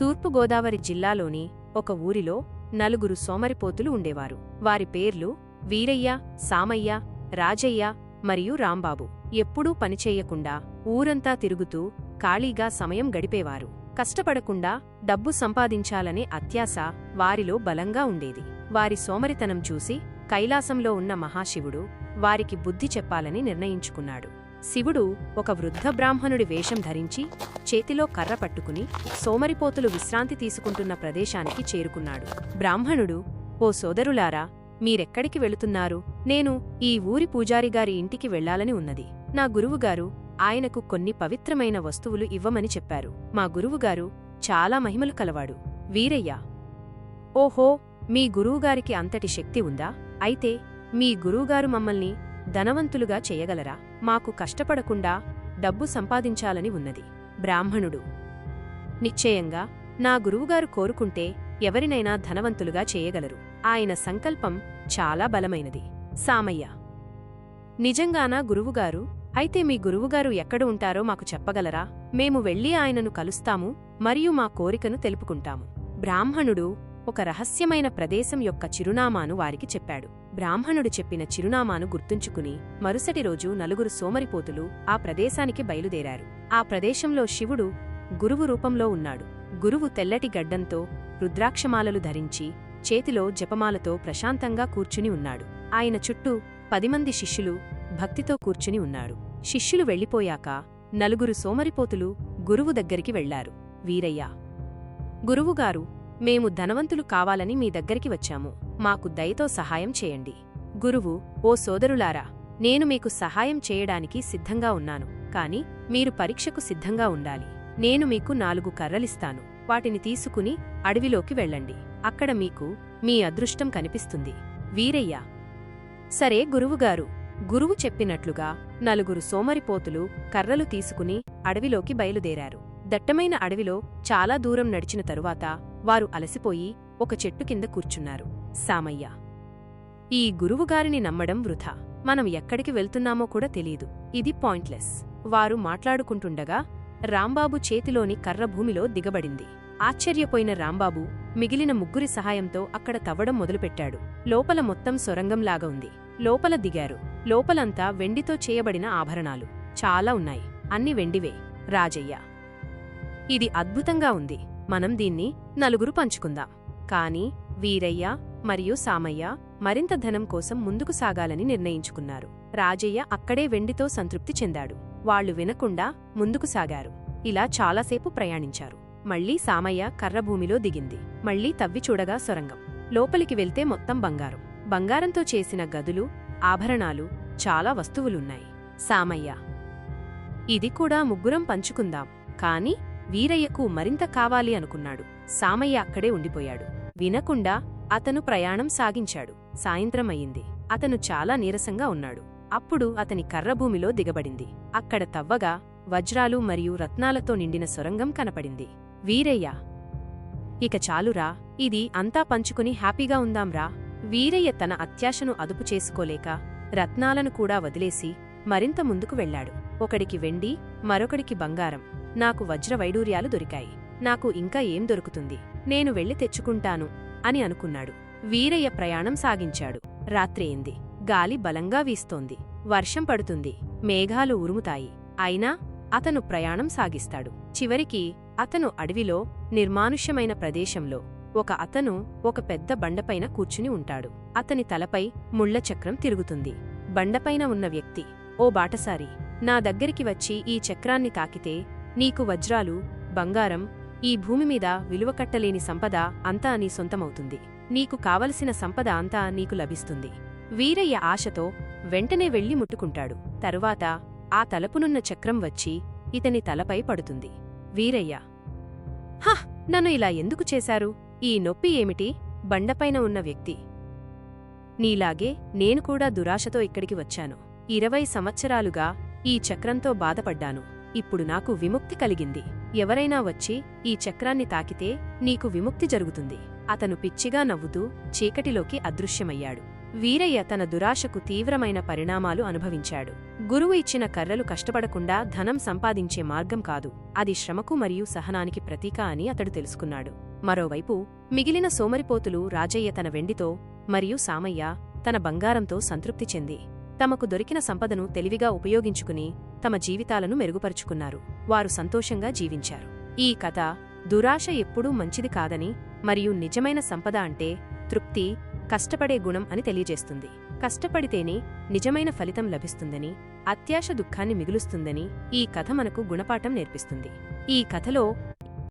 తూర్పుగోదావరి జిల్లాలోని ఒక ఊరిలో నలుగురు సోమరిపోతులు ఉండేవారు. వారి పేర్లు వీరయ్య సామయ్య రాజయ్య మరియు రాంబాబు. ఎప్పుడూ పనిచేయకుండా ఊరంతా తిరుగుతూ ఖాళీగా సమయం గడిపేవారు. కష్టపడకుండా డబ్బు సంపాదించాలనే అత్యాశ వారిలో బలంగా ఉండేది. వారి సోమరితనం చూసి కైలాసంలో ఉన్న మహాశివుడు వారికి బుద్ధి చెప్పాలని నిర్ణయించుకున్నాడు. శివుడు ఒక వృద్ధ బ్రాహ్మణుడి వేషం ధరించి చేతిలో కర్ర పట్టుకుని సోమరిపోతులు విశ్రాంతి తీసుకుంటున్న ప్రదేశానికి చేరుకున్నాడు. బ్రాహ్మణుడు ఓ సోదరులారా మీరెక్కడికి వెళుతున్నారు? నేను ఈ ఊరి పూజారిగారి ఇంటికి వెళ్ళాలని ఉన్నది. నా గురువుగారు ఆయనకు కొన్ని పవిత్రమైన వస్తువులు ఇవ్వమని చెప్పారు. మా గురువుగారు చాలా మహిమలు కలవాడు. వీరయ్య! ఓహో మీ గురువుగారికి అంతటి శక్తి ఉందా? అయితే మీ గురువుగారు మమ్మల్ని ధనవంతులుగా చేయగలరా? మాకు కష్టపడకుండా డబ్బు సంపాదించాలని ఉన్నది. బ్రాహ్మణుడు నిశ్చయంగా నా గురువుగారు కోరుకుంటే ఎవరినైనా ధనవంతులుగా చేయగలరు. ఆయన సంకల్పం చాలా బలమైనది. సామయ్య నిజంగానా గురువుగారు అయితే మీ గురువుగారు ఎక్కడ ఉంటారో మాకు చెప్పగలరా? మేము వెళ్ళి ఆయనను కలుస్తాము మరియు మా కోరికను తెలుపుకుంటాము. బ్రాహ్మణుడు ఒక రహస్యమైన ప్రదేశం యొక్క చిరునామాను వారికి చెప్పాడు. బ్రాహ్మణుడు చెప్పిన చిరునామాను గుర్తుంచుకుని మరుసటి రోజు నలుగురు సోమరిపోతులు ఆ ప్రదేశానికి బయలుదేరారు. ఆ ప్రదేశంలో శివుడు గురువు రూపంలో ఉన్నాడు. గురువు తెల్లటి గడ్డంతో రుద్రాక్షమాలలు ధరించి చేతిలో జపమాలతో ప్రశాంతంగా కూర్చుని ఉన్నాడు. ఆయన చుట్టూ పదిమంది శిష్యులు భక్తితో కూర్చుని ఉన్నారు. శిష్యులు వెళ్ళిపోయాక నలుగురు సోమరిపోతులు గురువు దగ్గరికి వెళ్ళారు. వీరయ్య గురువుగారు మేము ధనవంతులు కావాలని మీ దగ్గరికి వచ్చాము. మాకు దయతో సహాయం చేయండి. గురువు ఓ సోదరులారా నేను మీకు సహాయం చేయడానికి సిద్ధంగా ఉన్నాను కాని మీరు పరీక్షకు సిద్ధంగా ఉండాలి. నేను మీకు నాలుగు కర్రలిస్తాను. వాటిని తీసుకుని అడవిలోకి వెళ్ళండి. అక్కడ మీకు మీ అదృష్టం కనిపిస్తుంది. వీరయ్య. సరే గురువుగారు గురువు చెప్పినట్లుగా నలుగురు సోమరిపోతులు కర్రలు తీసుకుని అడవిలోకి బయలుదేరారు. దట్టమైన అడవిలో చాలా దూరం నడిచిన తరువాత వారు అలసిపోయి ఒక చెట్టు కింద కూర్చున్నారు. సామయ్య ఈ గురువుగారిని నమ్మడం వృథా మనం ఎక్కడికి వెళ్తున్నామో కూడా తెలీదు. ఇది పాయింట్లెస్. వారు మాట్లాడుకుంటుండగా రాంబాబు చేతిలోని కర్ర భూమిలో దిగబడింది. ఆశ్చర్యపోయిన రాంబాబు మిగిలిన ముగ్గురి సహాయంతో అక్కడ తవ్వడం మొదలుపెట్టాడు. లోపల మొత్తం సొరంగంలాగా ఉంది. లోపల దిగారు. లోపలంతా వెండితో చేయబడిన ఆభరణాలు. చాలా ఉన్నాయి. అన్ని వెండివే. రాజయ్య ఇది అద్భుతంగా ఉంది. మనం దీన్ని నలుగురు పంచుకుందాం. కాని వీరయ్య మరియు సామయ్య మరింత ధనం కోసం ముందుకు సాగాలని నిర్ణయించుకున్నారు. రాజయ్య అక్కడే వెండితో సంతృప్తి చెందాడు. వాళ్ళు వినకుండా ముందుకు సాగారు. ఇలా చాలాసేపు ప్రయాణించారు. మళ్ళీ సామయ్య కర్రభూమిలో దిగింది. మళ్ళీ తవ్వి చూడగా సొరంగం. లోపలికి వెళ్తే మొత్తం బంగారం. బంగారంతో చేసిన గదులు ఆభరణాలు చాలా వస్తువులున్నాయి. సామయ్య ఇది కూడా ముగ్గురం పంచుకుందాం. కాని వీరయ్యకు మరింత కావాలి అనుకున్నాడు. సామయ్య అక్కడే ఉండిపోయాడు. వినకుండా అతను ప్రయాణం సాగించాడు. సాయంత్రం అయింది అతను చాలా నీరసంగా ఉన్నాడు. అప్పుడు అతని కర్రభూమిలో దిగబడింది. అక్కడ తవ్వగా వజ్రాలు మరియు రత్నాలతో నిండిన సొరంగం కనపడింది. వీరయ్య! ఇక చాలురా. ఇది అంతా పంచుకుని హ్యాపీగా ఉందాంరా. వీరయ్య తన అత్యాశను అదుపు చేసుకోలేక రత్నాలను కూడా వదిలేసి మరింత ముందుకు వెళ్ళాడు ఒకడికి వెండి మరొకడికి బంగారం. నాకు వజ్ర వైడూర్యాలు దొరికాయి. నాకు ఇంకా ఏం దొరుకుతుంది? నేను వెళ్ళి తెచ్చుకుంటాను. అని అనుకున్నాడు. వీరయ్య ప్రయాణం సాగించాడు. రాత్రేయింది గాలి బలంగా వీస్తోంది. వర్షం పడుతుంది. మేఘాలు ఉరుముతాయి. అయినా అతను ప్రయాణం సాగిస్తాడు. చివరికి అతను అడవిలో నిర్మానుష్యమైన ప్రదేశంలో ఒక అతను ఒక పెద్ద బండపైన కూర్చుని ఉంటాడు. అతని తలపై ముళ్ళ చక్రం తిరుగుతుంది. బండపైన ఉన్న వ్యక్తి ఓ బాటసారి నా దగ్గరికి వచ్చి ఈ చక్రాన్ని తాకితే నీకు వజ్రాలు బంగారం ఈ భూమిమీద విలువకట్టలేని సంపద అంతా నీ సొంతమవుతుంది. నీకు కావలసిన సంపద అంతా నీకు లభిస్తుంది. వీరయ్య ఆశతో వెంటనే వెళ్ళి ముట్టుకుంటాడు. తరువాత ఆ తలపునున్న చక్రం వచ్చి ఇతని తలపై పడుతుంది. వీరయ్య హ! నన్ను ఇలా ఎందుకు చేశారు? ఈ నొప్పి ఏమిటి? బండపైన ఉన్న వ్యక్తి. నీలాగే నేను కూడా దురాశతో ఇక్కడికి వచ్చాను. ఇరవై సంవత్సరాలుగా ఈ చక్రంతో బాధపడ్డాను. ఇప్పుడు నాకు విముక్తి కలిగింది. ఎవరైనా వచ్చి ఈ చక్రాన్ని తాకితే నీకు విముక్తి జరుగుతుంది. అతను పిచ్చిగా నవ్వుతూ చీకటిలోకి అదృశ్యమయ్యాడు. వీరయ్య తన దురాశకు తీవ్రమైన పరిణామాలు అనుభవించాడు. గురువు ఇచ్చిన కర్రలు కష్టపడకుండా ధనం సంపాదించే మార్గం కాదు. అది శ్రమకు మరియు సహనానికి ప్రతీక అని అతడు తెలుసుకున్నాడు. మరోవైపు మిగిలిన సోమరిపోతులు రాజయ్య తన వెండితో మరియు సామయ్య తన బంగారంతో సంతృప్తి చెంది తమకు దొరికిన సంపదను తెలివిగా ఉపయోగించుకుని తమ జీవితాలను మెరుగుపరుచుకున్నారు. వారు సంతోషంగా జీవించారు. ఈ కథ దురాశ ఎప్పుడూ మంచిది కాదని మరియు నిజమైన సంపద అంటే తృప్తి కష్టపడే గుణం అని తెలియజేస్తుంది. కష్టపడితేనే నిజమైన ఫలితం లభిస్తుందని అత్యాశ దుఃఖాన్ని మిగులుస్తుందని ఈ కథ మనకు గుణపాఠం నేర్పిస్తుంది. ఈ కథలో